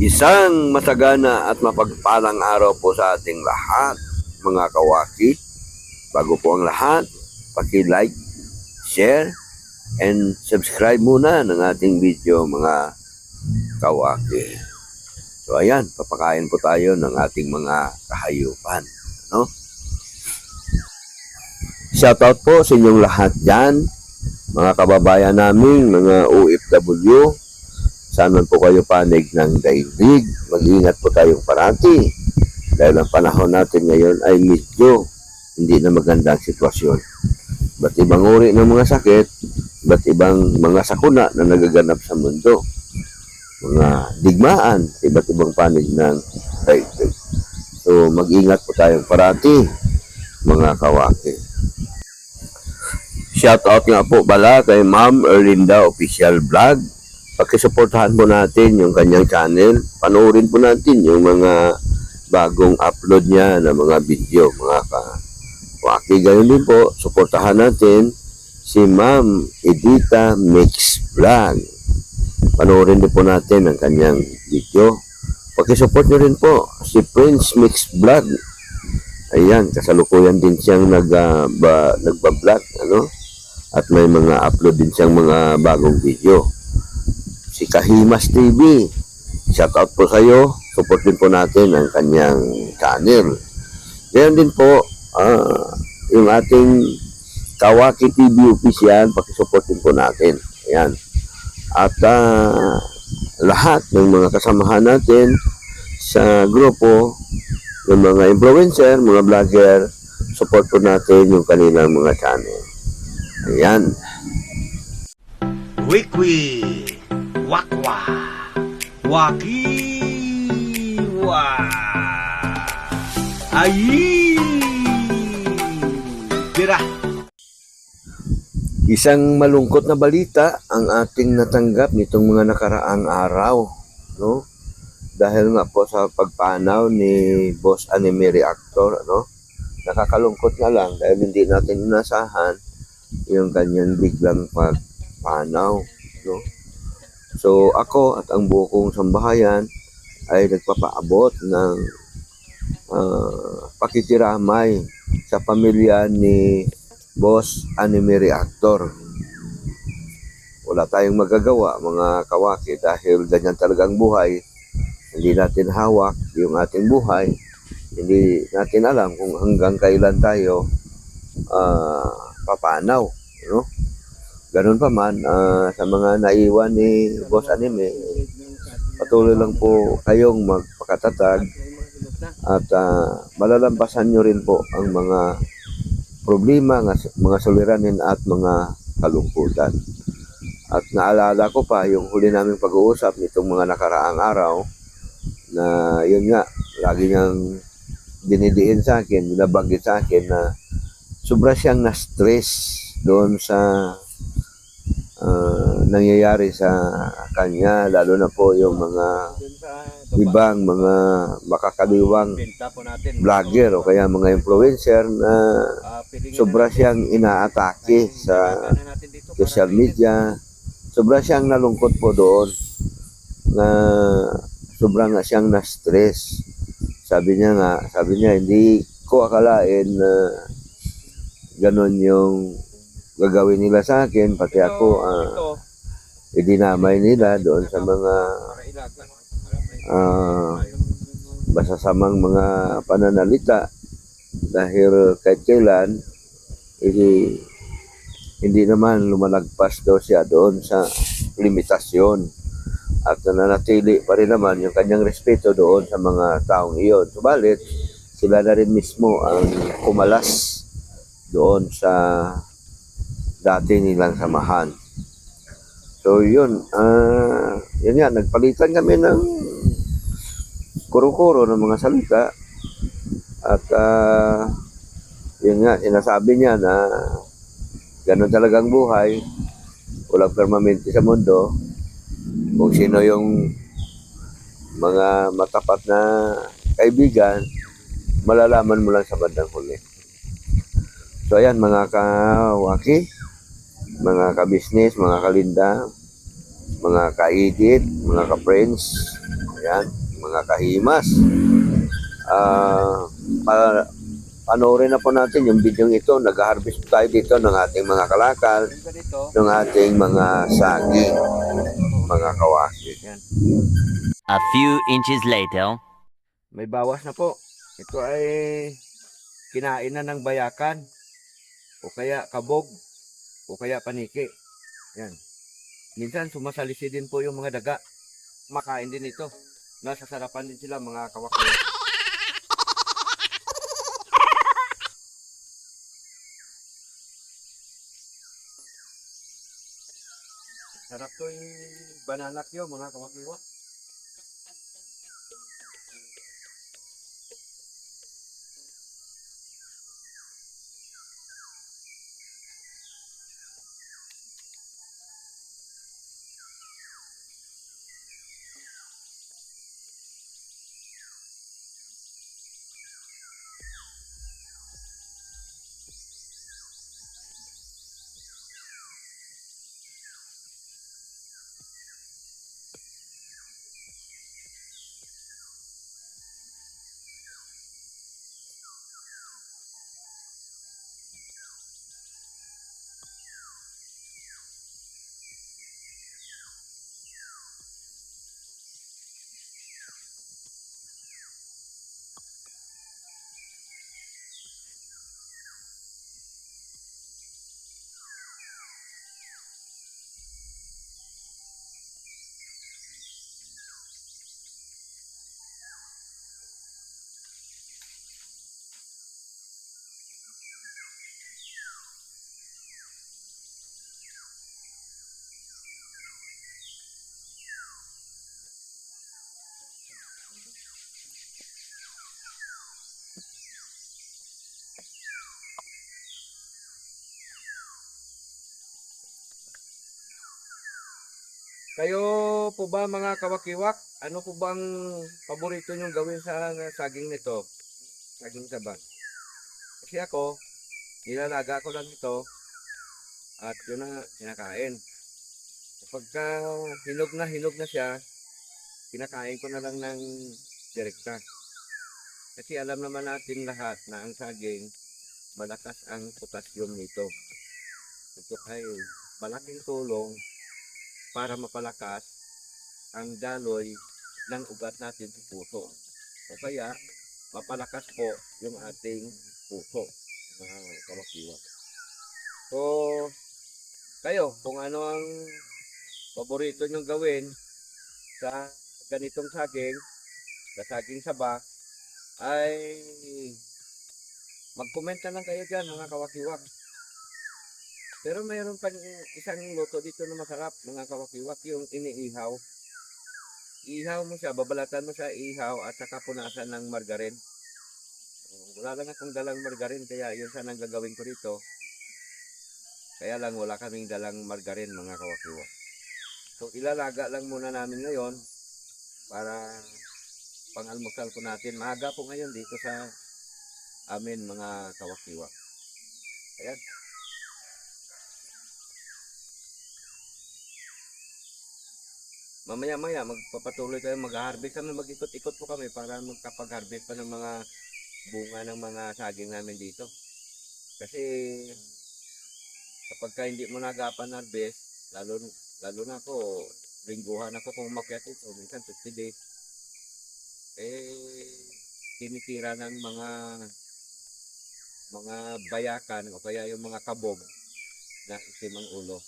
Isang masagana at mapagpalang araw po sa ating lahat, mga kawaki. Bago po ang lahat, paki-like, share, and subscribe muna ng ating video, mga kawaki. So ayan, papakain po tayo ng ating mga kahayupan. No? Shoutout po sa inyong lahat dyan, mga kababayan namin, mga OFW, Saan man po kayo panig ng daigdig, mag-ingat po tayong parati. Dahil ang panahon natin ngayon ay medyo hindi na magandang sitwasyon. Ba't ibang uri ng mga sakit, ba't ibang mga sakuna na nagaganap sa mundo. Mga digmaan, iba't ibang panig ng daigdig. So mag-ingat po tayong parati, mga kawaki. Shoutout nga po pala kay Ma'am Erlinda Official Vlog pakisuportahan po natin yung kanyang channel. Panoorin po natin yung mga bagong upload niya ng mga video, mga ka. Waki, gayon din po, suportahan natin si Ma'am Edita Mix Vlog. Panoorin din po natin ang kanyang video. Pakisupport niyo rin po si Prince Mix Vlog. Ayan, kasalukuyan din siyang nag, uh, ba, nagba-vlog, ano? At may mga upload din siyang mga bagong video Kahimas TV. Shout out po sa iyo. Support din po natin ang kanyang channel. Ngayon din po, ah, yung ating Kawaki TV official, pakisupport din po natin. Ayan. At ah, lahat ng mga kasamahan natin sa grupo, ng mga influencer, mga vlogger, support po natin yung kanilang mga channel. Ayan. Wikwi Wakwa Wakiwa Ayi Tira Isang malungkot na balita ang ating natanggap nitong mga nakaraang araw, no? Dahil nga po sa pagpanaw ni Boss Anime Reactor, ano? Nakakalungkot nga lang dahil hindi natin inasahan yung kanyang biglang pagpanaw, no? So ako at ang buo kong sambahayan ay nagpapaabot ng ah, pakikiramay sa pamilya ni Boss Anime Reactor. Wala tayong magagawa mga kawaki dahil ganyan talagang buhay. Hindi natin hawak yung ating buhay. Hindi natin alam kung hanggang kailan tayo ah, papanaw. No? Ganun pa man, ah, sa mga naiwan ni Boss Anime, patuloy lang po kayong magpakatatag at ah, malalampasan nyo rin po ang mga problema, mga suliranin at mga kalungkutan. At naalala ko pa yung huli naming pag-uusap nitong mga nakaraang araw na yun nga, lagi niyang dinidiin sa akin, binabanggit sa akin na sobra siyang na-stress doon sa ah, nangyayari sa kanya, lalo na po yung mga ibang mga makakaliwang vlogger o kaya mga influencer na sobra siyang inaatake sa social media. Sobra siyang nalungkot po doon na sobra nga siyang na-stress. Sabi niya nga, sabi niya, hindi ko akalain na ganon yung gagawin nila sa akin, pati ako, Ito, idinamay nila doon sa mga ilaga. ah, masasamang mga pananalita dahil kahit kailan hindi, hindi naman lumalagpas daw siya doon sa limitasyon at nananatili pa rin naman yung kanyang respeto doon sa mga taong iyon. Subalit, sila na rin mismo ang kumalas doon sa dati nilang samahan. So yun, ah yun nga, nagpalitan kami ng kuro-kuro ng mga salita at ah yun nga, sinasabi niya na ganun talagang buhay, walang permanente sa mundo, kung sino yung mga matapat na kaibigan, malalaman mo lang sa bandang huli. So ayan mga kawaki, mga ka-business, mga kalinda, mga ka-edit, mga ka-friends, Ayan, mga kahimas. Ah, pa, panoorin na po natin yung video ito. Nag-harvest tayo dito ng ating mga kalakal, ng ating mga saging, mga kawaki. A few inches later. May bawas na po. Ito ay kinain na ng bayakan o kaya kabog o kaya paniki. Yan. Minsan sumasalisi din po yung mga daga. Makain din ito. Nasasarapan din sila mga kawakyo. Sarap to yung banana kyo mga kawakyo. Kayo po ba mga kawakiwak? Ano po bang paborito nyong gawin sa saging nito? Saging saba. Kasi ako, nilalaga ko lang ito at yun na kinakain. Pagka hinog na hinog na siya, kinakain ko na lang ng direkta. Kasi alam naman natin lahat na ang saging, malakas ang potassium nito. Ito ay malaking tulong para mapalakas ang daloy ng ugat natin sa puso. O kaya, mapalakas po yung ating puso, mga kawakiwa. So, kayo, kung ano ang paborito nyong gawin sa ganitong saging, sa saging saba, ay mag-comment lang kayo dyan, mga kawakiwak. Pero mayroon pa isang luto dito na masarap, mga kawakiwak, yung iniihaw. Ihaw mo siya, babalatan mo siya, ihaw, at saka punasan ng margarin. Wala lang akong dalang margarin, kaya yun sana ang gagawin ko dito. Kaya lang wala kaming dalang margarin, mga kawakiwak. So, ilalaga lang muna namin ngayon para pang-almusal po natin. Maaga po ngayon dito sa amin, mga kawakiwak. Ayan. Mamaya-maya magpapatuloy tayo mag-harvest kami, mag-ikot-ikot po kami para magkapag-harvest pa ng mga bunga ng mga saging namin dito. Kasi kapag ka hindi mo nagapan harvest, lalo lalo na ako, lingguhan ako kung umakyat ito, minsan 50 days. Eh, tinitira ng mga mga bayakan o kaya yung mga kabog na itim ang ulo.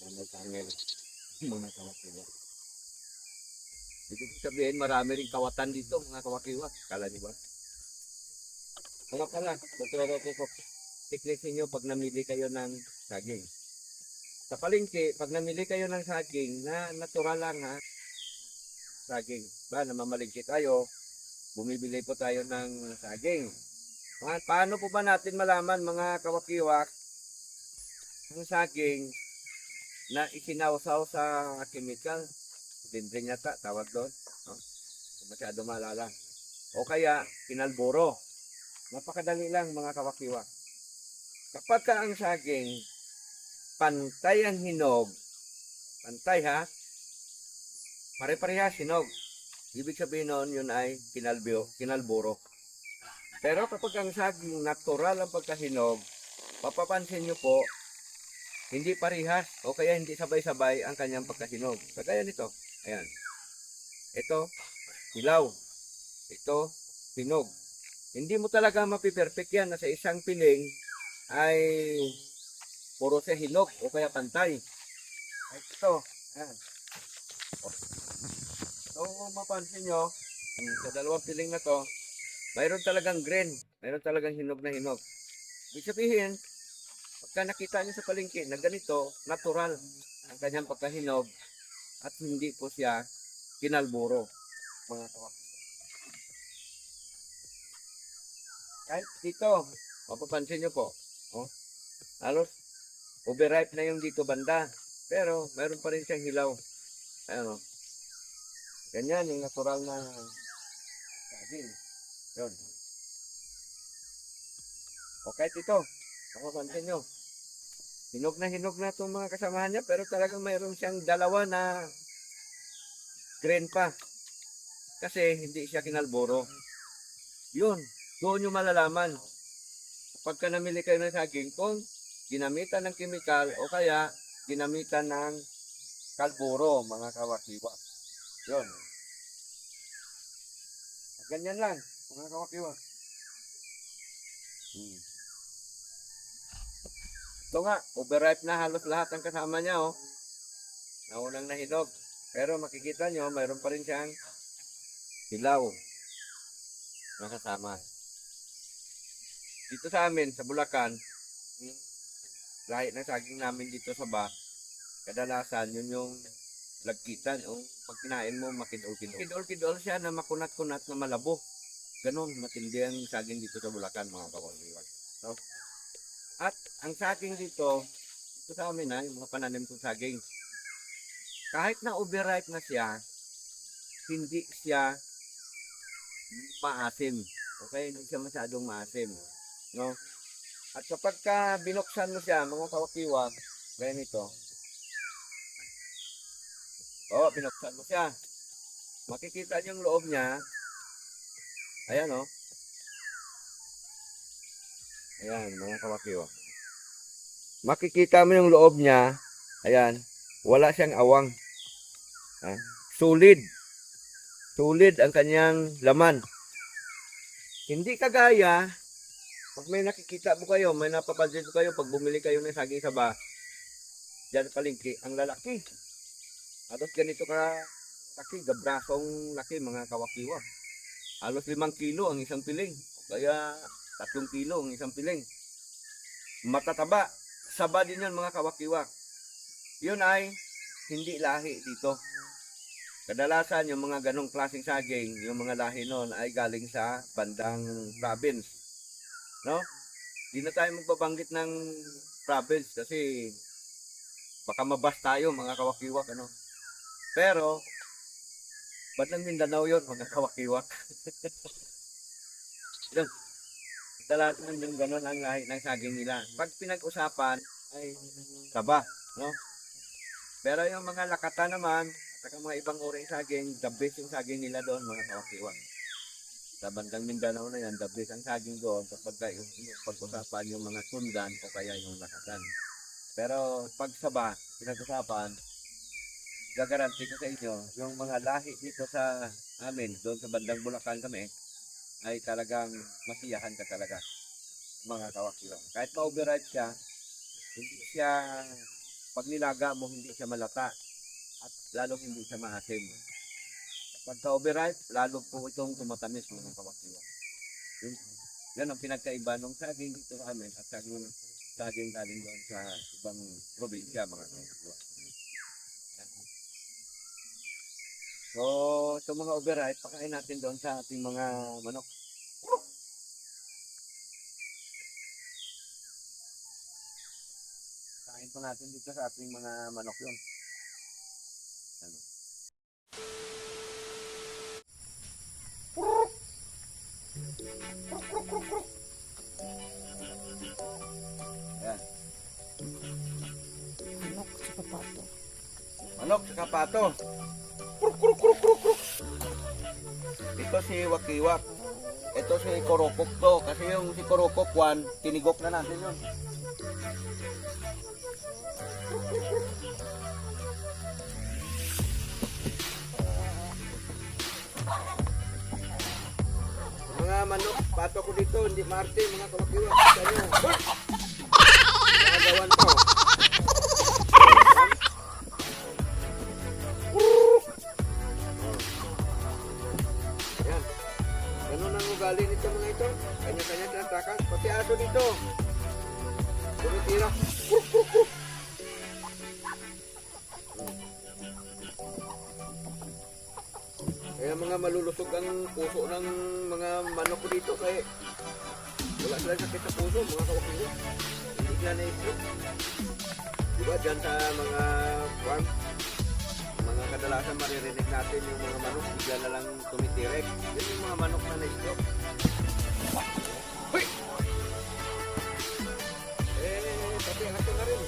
Na may tangel mga kawakiwa. Ibig sabihin, marami rin kawatan dito, mga kawakiwa. Kala niyo ba? Mga pala, tuturo ko po. Tiklisin nyo pag namili kayo ng saging. Sa palengke, pag namili kayo ng saging, na natural lang ha, saging. Ba, namamalingki tayo, bumibili po tayo ng saging. Pa- Paano po ba natin malaman mga kawakiwak ang saging na isinawsaw sa chemical. Dindring yata, tawag doon. No? Masyado malala. O kaya, pinalboro. Napakadali lang mga kawakiwa. Kapag ka ang saging, pantay ang hinog, pantay ha, pare-parehas hinog. Ibig sabihin noon yun ay kinalbyo, kinalburo. Pero kapag ang saging natural ang pagkahinog, papapansin nyo po, hindi parehas o kaya hindi sabay-sabay ang kanyang pagkahinog. Kagaya nito. Ayan. Ito, hilaw. Ito, hinog. Hindi mo talaga mapiperfect yan na sa isang piling ay puro siya hinog o kaya pantay. Ay, ito. Ayan. So, kung mapansin nyo, mm, sa dalawang piling na to, mayroon talagang green. Mayroon talagang hinog na hinog. Ibig sabihin, pagka nakita nyo sa palengke na ganito, natural ang kanyang pagkahinog at hindi po siya kinalburo, mga kawak. Kahit dito, mapapansin nyo po, oh, halos overripe na yung dito banda. Pero, mayroon pa rin siyang hilaw. Ano, ganyan yung natural na saging. Yun. Okay, ito. Mapapansin nyo. Hinog na hinog na itong mga kasamahan niya, pero talagang mayroon siyang dalawa na green pa. Kasi hindi siya kinalboro. Yun, doon yung malalaman. Pagka namili kayo ng saging, kung ginamitan ng chemical o kaya ginamitan ng kalburo, mga kawakiwa. Yun. Ganyan lang, mga kawakiwa. Hmm. Ito nga, overripe na halos lahat ang kasama niya, oh. Naunang nahinog. Pero makikita nyo, mayroon pa rin siyang hilaw na kasama. Dito sa amin, sa Bulacan, yung lahi ng saging namin dito sa ba, kadalasan yun yung lagkitan. O pag kinain mo, makidol-kidol. Kidol-kidol siya na makunat-kunat na malabo. Ganon, matindi ang saging dito sa Bulacan, mga kawangiwan. So, at ang saging dito, dito sa amin ha, yung mga pananim kong saging, kahit na overripe na siya, hindi siya maasim. Okay, hindi siya masyadong maasim. No? At kapag ka binuksan mo siya, mga kawakiwa, gaya nito, oh, binuksan mo siya. Makikita niyo yung loob niya. Ayan, oh. Ayan, mga kawakiwa. Makikita mo yung loob niya. Ayan, wala siyang awang. Ha? Solid. Solid ang kanyang laman. Hindi kagaya, pag may nakikita mo kayo, may napapansin kayo, pag bumili kayo ng saging saba, dyan palengke, ang lalaki. Halos ganito ka laki, gabrasong laki, mga kawakiwa. Halos limang kilo ang isang piling. Kaya tatlong kilo ang isang piling. Matataba. Saba din yan mga kawakiwa. Yun ay hindi lahi dito. Kadalasan yung mga ganong klaseng saging, yung mga lahi noon ay galing sa bandang province. No? Di na tayo magbabanggit ng province kasi baka mabas tayo mga kawakiwak ano. Pero bandang Mindanao yun mga kawakiwak. yun. Kadalasan yung ganon ang lahi ng saging nila. Pag pinag-usapan ay saba, no? Pero yung mga lakata naman, at saka mga ibang uri ng saging, the best yung saging nila doon, mga kawakiwan. Sa bandang Mindanao na yan, the best ang saging doon kapag ka yung, yung pag-usapan yung mga sundan o kaya yung lakatan. Pero pag saba, pinag-usapan, gagaranti ko sa inyo, yung mga lahi dito sa amin, doon sa bandang Bulacan kami, ay talagang masiyahan ka talaga, mga kawakiwan. Kahit ma-override siya, hindi siya pag nilaga mo hindi siya malata at lalong hindi siya maasim. Pagka overripe, lalo po itong tumatamis mga kawakiwa. Yun, yan ang pinagkaiba ng saging dito sa amin at saging, saging galing doon sa ibang probinsya mga kawakiwa. Yan. So, itong mga overripe, pakain natin doon sa ating mga manok. Po natin dito sa ating mga manok yun. Ano? Ayan. Manok sa papato. Manok sa kapato. Ito si Wakiwak. Ito si Korokok to. Kasi yung si Korokok 1, tinigok na natin yun. Pato ko dito, hindi Marte, mga kawakiwak. Sa inyo. Mga gawan to. Yan. Ganun ang ugali nito mga ito. Kanya-kanya silang takas. Pati aso dito. Tumitira. Kaya dito kaya wala silang sakit sa puso, mga kawakilo. Hindi sila na-stroke. Diba dyan sa mga farm, mga kadalasan maririnig natin yung mga manok bigla na lang tumitirek. Yun yung mga manok na na-stroke. Hoy! Eh, pati aso na rin.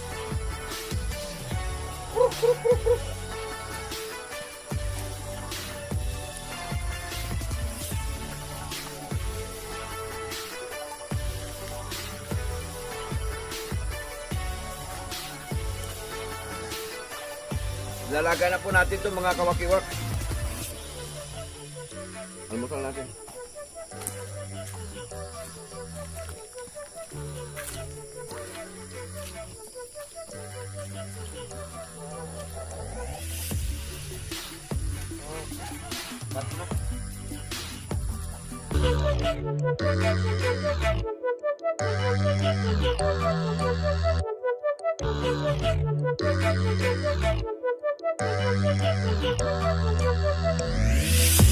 Lalaga na po natin itong mga kawakiwak. Almusal natin. Tatlo. Thank you.